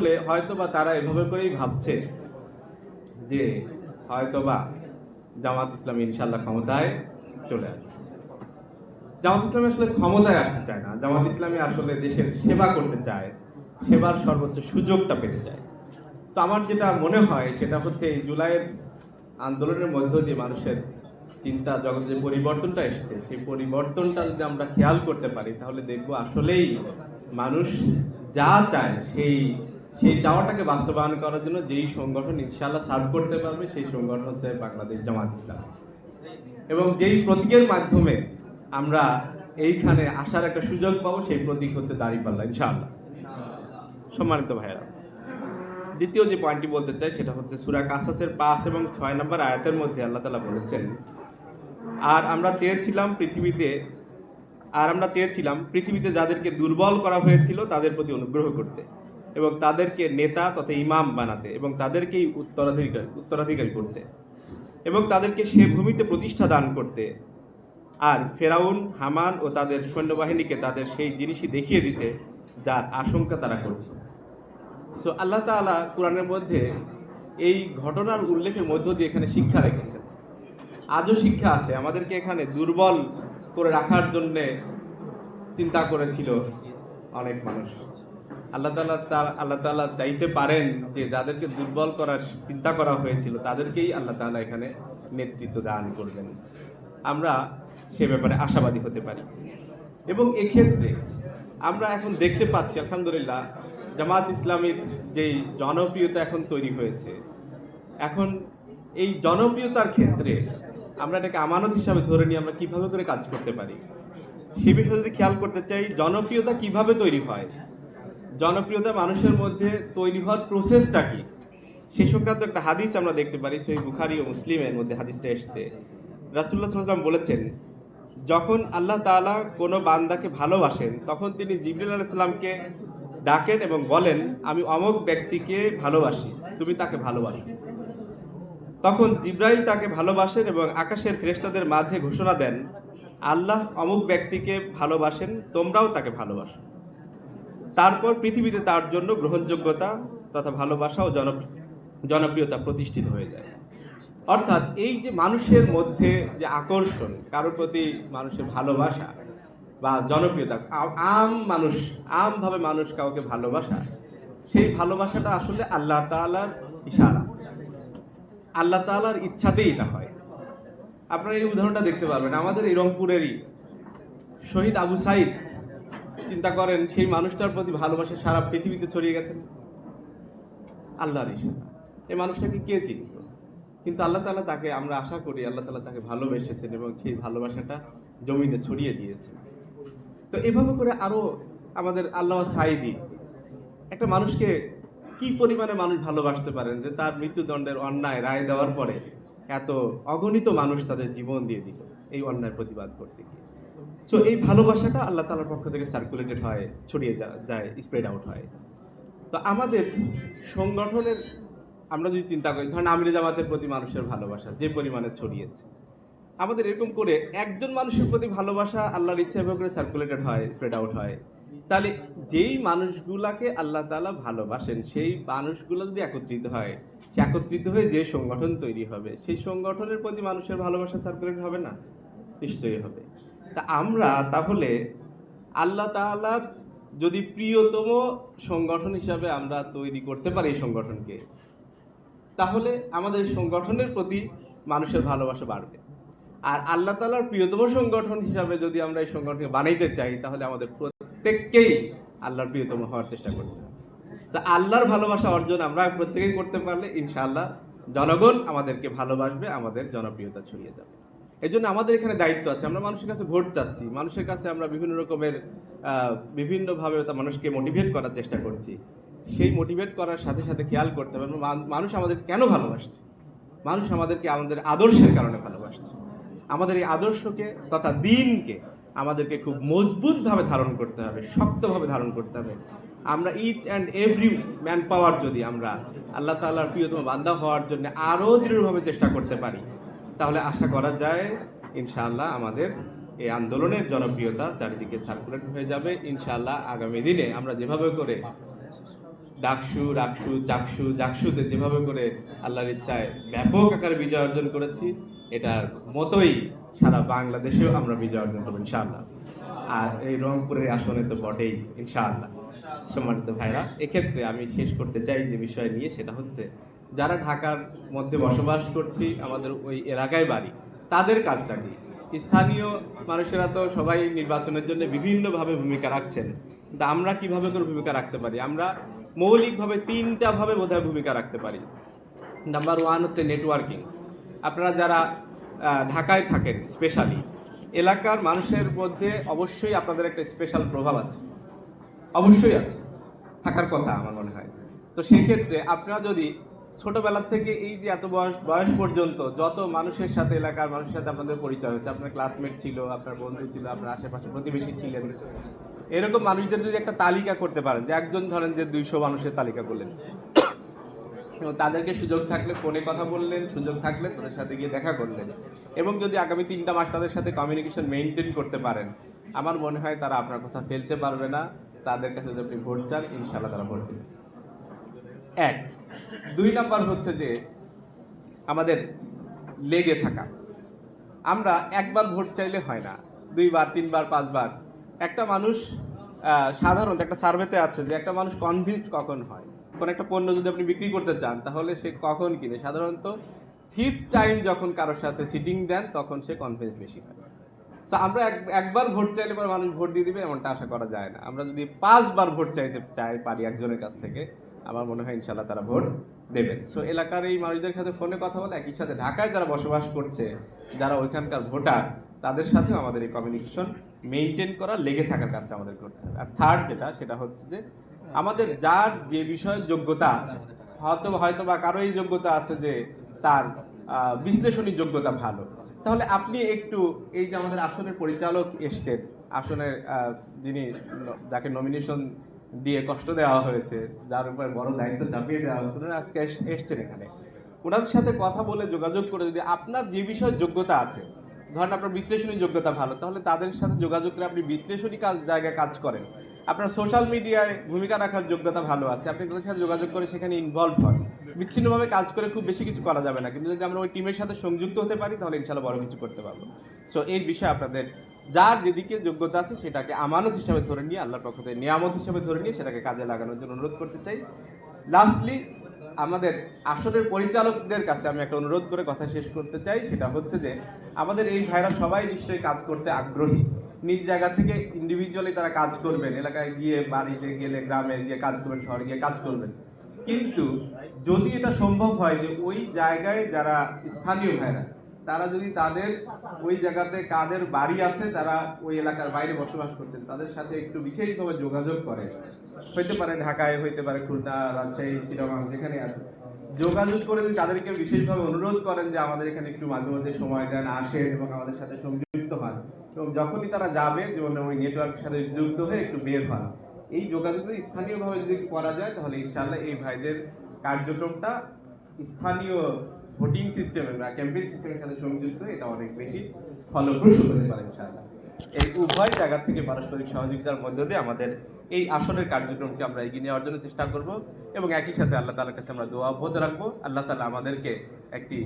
আসলে হয়তোবা তারা এভাবে করেই ভাবছে যে হয়তোবা জামাত ইসলাম ইনশাল্লাহ ক্ষমতায় চলে আসবে। জামাত ইসলামী আসলে ক্ষমতায় আসতে চায় না। জামাত ইসলামী আসলে দেশের সেবা করতে চায়, সেবার সর্বোচ্চ সুযোগটা পেতে চায়। তো আমার যেটা মনে হয়, সেটা হচ্ছে এই জুলাইয়ের আন্দোলনের মধ্য দিয়ে মানুষের চিন্তা জগতে যে পরিবর্তনটা এসেছে, সেই পরিবর্তনটা যদি আমরা খেয়াল করতে পারি, তাহলে দেখব আসলেই মানুষ যা চায় সেই সেই চাওয়াটাকে বাস্তবায়ন করার জন্য যেই সংগঠন ইনশাআল্লাহ সার্ভ করতে পারবে, সেই সংগঠন হচ্ছে বাংলাদেশ জামাত ইসলাম। এবং যেই প্রতীকের মাধ্যমে আমরা এইখানে আসার একটা সুযোগ পাবো, সেই প্রতীক হচ্ছে দাঁড়িপাল্লা, ইনশাআল্লাহ। সম্মানিত ভাইয়েরা, দ্বিতীয় যে পয়েন্টটি বলতে চাই, সেটা হচ্ছে সুরা কাসাসের পাঁচ এবং ছয় নম্বর আয়াতের মধ্যে আল্লাহ তালা বলেছেন, আর আমরা চেয়েছিলাম পৃথিবীতে, আর আমরা চেয়েছিলাম পৃথিবীতে যাদেরকে দুর্বল করা হয়েছিল, তাদের প্রতি অনুগ্রহ করতে। এবং তাদেরকে নেতা তথা ইমাম বানাতে এবং তাদেরকেই উত্তরাধিকারী উত্তরাধিকারী করতে এবং তাদেরকে সে ভূমিতে প্রতিষ্ঠা দান করতে। আর ফেরাউন, হামান ও তাদের সৈন্যবাহিনীকে তাদের সেই জিনিসই দেখিয়ে দিতে, যার আশঙ্কা তারা করছে। সো আল্লাহ তাআলা কোরআনের মধ্যে এই ঘটনার উল্লেখের মধ্য দিয়ে এখানে শিক্ষা রেখেছেন। আজও শিক্ষা আছে। আমাদেরকে এখানে দুর্বল করে রাখার জন্যে চিন্তা করেছিল অনেক মানুষ। আল্লাহ তাআলা তা- আল্লাহ তাআলা চাইতে পারেন যে যাদেরকে দুর্বল করার চিন্তা করা হয়েছিল, তাদেরকেই আল্লাহ তাআলা এখানে নেতৃত্ব দান করবেন। আমরা সে ব্যাপারে আশাবাদী হতে পারি। এবং এক্ষেত্রে আমরা এখন দেখতে পাচ্ছি, আলহামদুলিল্লাহ, জামাত ইসলামীর যেই জনপ্রিয়তা এখন তৈরি হয়েছে, এখন এই জনপ্রিয়তার ক্ষেত্রে আমরা এটাকে আমানত হিসাবে ধরে নিয়ে আমরা কীভাবে করে কাজ করতে পারি? সে বিষয়ে যদি খেয়াল করতে চাই, জনপ্রিয়তা কীভাবে তৈরি হয়? জনপ্রিয়তা মানুষের মধ্যে তৈরি হওয়ার প্রসেসটা কি? সে সংক্রান্ত একটা হাদিস আমরা দেখতে পারি সেই বুখারি ও মুসলিমের মধ্যে হাদিসটা এসছে। রাসুল্লাহ সাল্লাম বলেছেন, যখন আল্লাহ তাআলা কোনো বান্দাকে ভালোবাসেন, তখন তিনি জিবরিল আলাইসাল্লামকে ডাকেন এবং বলেন, আমি অমক ব্যক্তিকে ভালোবাসি, তুমি তাকে ভালোবাসো। তখন জিব্রাইল তাকে ভালোবাসেন এবং আকাশের ফেরেশতাদের মাঝে ঘোষণা দেন, আল্লাহ অমুক ব্যক্তিকে ভালোবাসেন, তোমরাও তাকে ভালোবাসো। তারপর পৃথিবীতে তার জন্য গ্রহণযোগ্যতা তথা ভালোবাসা ও জন জনপ্রিয়তা প্রতিষ্ঠিত হয়ে যায়। অর্থাৎ এই যে মানুষের মধ্যে যে আকর্ষণ, কারোর প্রতি মানুষের ভালোবাসা বা জনপ্রিয়তা আম মানুষ, আমভাবে মানুষ কাউকে ভালোবাসা, সেই ভালোবাসাটা আসলে আল্লাহ তাআলার ইশারা। আল্লাহ তাআলার ইচ্ছাতেই এটা হয়। আপনারা এই উদাহরণটা দেখতে পারবেন। আমাদের এই রংপুরেরই শহীদ আবু সাইদ চিন্তা করেন, সেই মানুষটার প্রতি ভালোবাসা সারা পৃথিবীতে ছড়িয়ে গেছেন আল্লাহর ইশারা এই মানুষটাকে কে চিনত? কিন্তু আল্লাহ তাআলা তাকে, আমরা আশা করি আল্লাহ তাআলা তাকে ভালোবেসেছেন এবং সেই ভালোবাসাটা জমিনে ছড়িয়ে দিয়েছেন। তো এভাবে করে আরও আমাদের আল্লাহ সাইদি একটা মানুষকে কি পরিমাণে মানুষ ভালোবাসতে পারেন যে তার মৃত্যুদণ্ডের অন্যায় রায় দেওয়ার পরে এত অগণিত মানুষ তাদের জীবন দিয়ে দিল, এই অন্যায় প্রতিবাদ করতে গিয়ে। সো এই ভালোবাসাটা আল্লাহ তাআলার পক্ষ থেকে সার্কুলেটেড হয়, ছড়িয়ে যায় স্প্রেড আউট হয়। তো আমাদের সংগঠনের, আমরা যদি চিন্তা করি, ধরেন আমির জামাতের প্রতি মানুষের ভালোবাসা, যে পরিমাণে ছড়িয়েছে। আমাদের এরকম করে একজন মানুষের প্রতি ভালোবাসা আল্লাহর ইচ্ছা করে সার্কুলেটেড হয় স্প্রেড আউট হয়। তাহলে যেই মানুষগুলাকে আল্লাহ তালা ভালোবাসেন, সেই মানুষগুলো যদি একত্রিত হয়, সে একত্রিত হয়ে যে সংগঠন তৈরি হবে, সেই সংগঠনের প্রতি মানুষের ভালোবাসা সার্কুলেট হবে না? নিশ্চয়ই হবে। তা আমরা তাহলে আল্লাহ তাআলা যদি প্রিয়তম সংগঠন হিসাবে আমরা তৈরি করতে পারি এই সংগঠনকে, তাহলে আমাদের সংগঠনের প্রতি মানুষের ভালোবাসা বাড়বে। আর আল্লাহ তালার প্রিয়তম সংগঠন হিসাবে যদি আমরা এই সংগঠনকে বানাইতে চাই, তাহলে আমাদের প্রত্যেককেই আল্লাহর প্রিয়তম হওয়ার চেষ্টা করতে হবে। তা আল্লাহর ভালোবাসা অর্জন আমরা প্রত্যেকেই করতে পারলে, ইনশাআল্লাহ জনগণ আমাদেরকে ভালোবাসবে, আমাদের জনপ্রিয়তা ছড়িয়ে যাবে। এই জন্য আমাদের এখানে দায়িত্ব আছে। আমরা মানুষের কাছে ভোট চাচ্ছি। মানুষের কাছে আমরা বিভিন্ন রকমের বিভিন্নভাবে মানুষকে মোটিভেট করার চেষ্টা করছি। সেই মোটিভেট করার সাথে সাথে খেয়াল করতে হবে। মানুষ আমাদের কেন ভালোবাসছে? মানুষ আমাদেরকে আমাদের আদর্শের কারণে ভালোবাসছে। আমাদের এই আদর্শকে তথা দিনকে আমাদেরকে খুব মজবুতভাবে ধারণ করতে হবে, শক্তভাবে ধারণ করতে হবে। আমরা each and every man power যদি আমরা আল্লাহ তাআলার প্রিয়তম বান্দা হওয়ার জন্য আরও দৃঢ়ভাবে চেষ্টা করতে পারি তাহলে আশা করা যায়, ইনশাআল্লাহ আমাদের এই আন্দোলনের জনপ্রিয়তা চারিদিকে সার্কুলেট হয়ে যাবে। ইনশাআল্লাহ আগামী দিনে আমরা যেভাবে করে ডাকসু, রাকসু, চাকসু, জাকসুতে যেভাবে করে আল্লাহর ইচ্ছায় ব্যাপক আকারে বিজয় অর্জন করেছি, এটার মতোই সারা বাংলাদেশেও আমরা বিজয় অর্জন করব, ইনশাআল্লাহ। আর এই রংপুরের আসনে তো বটেই, ইনশাআল্লাহ। সম্মানিত ভাইরা, এক্ষেত্রে আমি শেষ করতে চাই যে বিষয় নিয়ে, সেটা হচ্ছে যারা ঢাকার মধ্যে বসবাস করছি, আমাদের ওই এলাকায় বাড়ি, তাদের কাজটা কি? স্থানীয় মানুষেরা তো সবাই নির্বাচনের জন্য বিভিন্নভাবে ভূমিকা রাখছেন। কিন্তু আমরা কীভাবে করে ভূমিকা রাখতে পারি? আমরা মৌলিকভাবে তিনটা ভাবে বোধহয় ভূমিকা রাখতে পারি। নাম্বার ওয়ান হচ্ছে নেটওয়ার্কিং আপনারা যারা ঢাকায় থাকেন স্পেশালি এলাকার মানুষের মধ্যে অবশ্যই আপনাদের একটা স্পেশাল প্রভাব আছে। অবশ্যই আছে। থাকার কথা আমার মনে হয়। তো সেক্ষেত্রে আপনারা যদি ছোটবেলা থেকে এই যে এত বয়স বয়স পর্যন্ত যত মানুষের সাথে এলাকার মানুষের সাথে আপনাদের পরিচয় হচ্ছে আপনার ক্লাসমেট ছিল, আপনার বন্ধু ছিল, আপনার আশেপাশে প্রতিবেশী ছিলেন। এরকম মানুষদের যদি একটা তালিকা করতে পারেন, যে একজন ধরেন যে দুইশো মানুষের তালিকা করলেন এবং তাদেরকে সুযোগ থাকলে ফোনে কথা বললেন, সুযোগ থাকলে তাদের সাথে গিয়ে দেখা করলেন। এবং যদি আগামী তিনটা মাস তাদের সাথে কমিউনিকেশন মেনটেন করতে পারেন, আমার মনে হয় তারা আপনার কথা ফেলতে পারবে না। তাদের কাছে যদি আপনি ভোট চান ইনশাল্লাহ তারা ভোট দেবে। এক দুই নাম্বার হচ্ছে যে আমাদের লেগে থাকা। আমরা একবার ভোট চাইলে হয় না, দুইবার, তিনবার, পাঁচবার। একটা মানুষ সাধারণত একটা সার্ভেতে আছে যে একটা মানুষ কনভিন্সড কখন হয়? কোন একটা পণ্য যদি আপনি বিক্রি করতে চান, তাহলে সে কখন কিনে? সাধারণত ফিফথ টাইম যখন কারোর সাথে সিটিং দেন, তখন সে কনফিডেন্স বেশি হয়। তো আমরা এক- একবার ভোট চাইলে পরে মানুষ ভোট দিয়ে দিবে, এমনটা আশা করা যায় না। আমরা যদি পাঁচবার ভোট চাইতে চাই পারি একজনের কাছ থেকে আমার মনে হয় ইনশাল্লাহ তারা ভোট দেবেন। সো এলাকার এই মানুষদের সাথে ফোনে কথা বলে একই সাথে ঢাকায় যারা বসবাস করছে, যারা ওইখানকার ভোটার, তাদের সাথেও আমাদের এই কমিউনিকেশন মেনটেন করা, লেগে থাকার কাজটা আমাদের করতে হবে। আর থার্ড যেটা, সেটা হচ্ছে যে আমাদের যার যে বিষয়ে যোগ্যতা আছে, হয়তো হয়তো বা কারও এই যোগ্যতা আছে যে তার বিশ্লেষণী যোগ্যতা ভালো। তাহলে আপনি একটু এই যে আমাদের আসনের পরিচালক এসছেন, আসনের যিনি যাকে নমিনেশন দিয়ে কষ্ট দেওয়া হয়েছে, যার উপরে বড় দায়িত্ব চাপিয়ে দেওয়া হয়েছে। আজকে এসছেন এখানে। ওনাদের সাথে কথা বলে যোগাযোগ করে যদি আপনার যে বিষয়ে যোগ্যতা আছে, ধরেন আপনার বিশ্লেষণী যোগ্যতা ভালো, তাহলে তাদের সাথে যোগাযোগ করে আপনি বিশ্লেষণী কাজ জায়গায় কাজ করেন। আপনার সোশ্যাল মিডিয়ায় ভূমিকা রাখার যোগ্যতা ভালো আছে, আপনি তাদের সাথে যোগাযোগ করে সেখানে ইনভলভ হন। বিচ্ছিন্নভাবে কাজ করে খুব বেশি কিছু করা যাবে না, কিন্তু যদি আমরা ওই টিমের সাথে সংযুক্ত হতে পারি, তাহলে ইনশাল্লাহ বড় কিছু করতে পারব। সো এই বিষয়ে আপনাদের যার যেদিকে যোগ্যতা আছে সেটাকে আমানত হিসাবে ধরে নিয়ে, আল্লাহর পক্ষ থেকে নিয়ামত হিসাবে ধরে নিয়ে সেটাকে কাজে লাগানোর জন্য অনুরোধ করতে চাই। লাস্টলি আমাদের আসনের পরিচালকদের কাছে আমি একটা অনুরোধ করে কথা শেষ করতে চাই। সেটা হচ্ছে যে, আমাদের এই ভাইরা সবাই নিশ্চয়ই কাজ করতে আগ্রহী। নিজ জায়গা থেকে ইন্ডিভিজুয়ালি তারা কাজ করবেন, এলাকায় গিয়ে, বাড়িতে গেলে, গ্রামে গিয়ে কাজ করবেন, শহরে গিয়ে কাজ করবেন। কিন্তু যদি এটা সম্ভব হয় যে ওই জায়গায় যারা স্থানীয় ভাইরা তারা যদি তাদের ওই জায়গাতে কাদের বাড়ি আছে, তারা ওই এলাকার বাইরে বসবাস করছেন, তাদের সাথে একটু বিশেষভাবে যোগাযোগ করে। হইতে পারে ঢাকায়, হইতে পারে খুলনা, রাজশাহী চিটাগাং যেখানে আছে। যোগাযোগ করে যদি তাদেরকে বিশেষভাবে অনুরোধ করেন যে আমাদের এখানে একটু মাঝে মাঝে সময় দেন, আসেন এবং আমাদের সাথে সংযুক্ত হন। এবং যখনই তারা যাবে, যেমন ওই নেটওয়ার্কের সাথে যুক্ত হয়ে একটু বের হন। এই যোগাযোগ স্থানীয়ভাবে যদি করা যায়, তাহলে ইনশাআল্লাহ এই ভাইদের কার্যক্রমটা স্থানীয় ভোটিং সিস্টেমে বা ক্যাম্পেইন সিস্টেমের সাথে সংযুক্ত, এটা অনেক বেশি ফলপ্রসূ হতে পারে, ইনশাআল্লাহ। এই উভয় জায়গা থেকে পারস্পরিক সহযোগিতার মধ্য দিয়ে আমাদের এই আসনের কার্যক্রমকে আমরা এগিয়ে নেওয়ার জন্য চেষ্টা করব এবং একই সাথে আল্লাহ তালার কাছে আমরা দোয়া অব্যাহত রাখব। আল্লাহ তালা আমাদেরকে একটি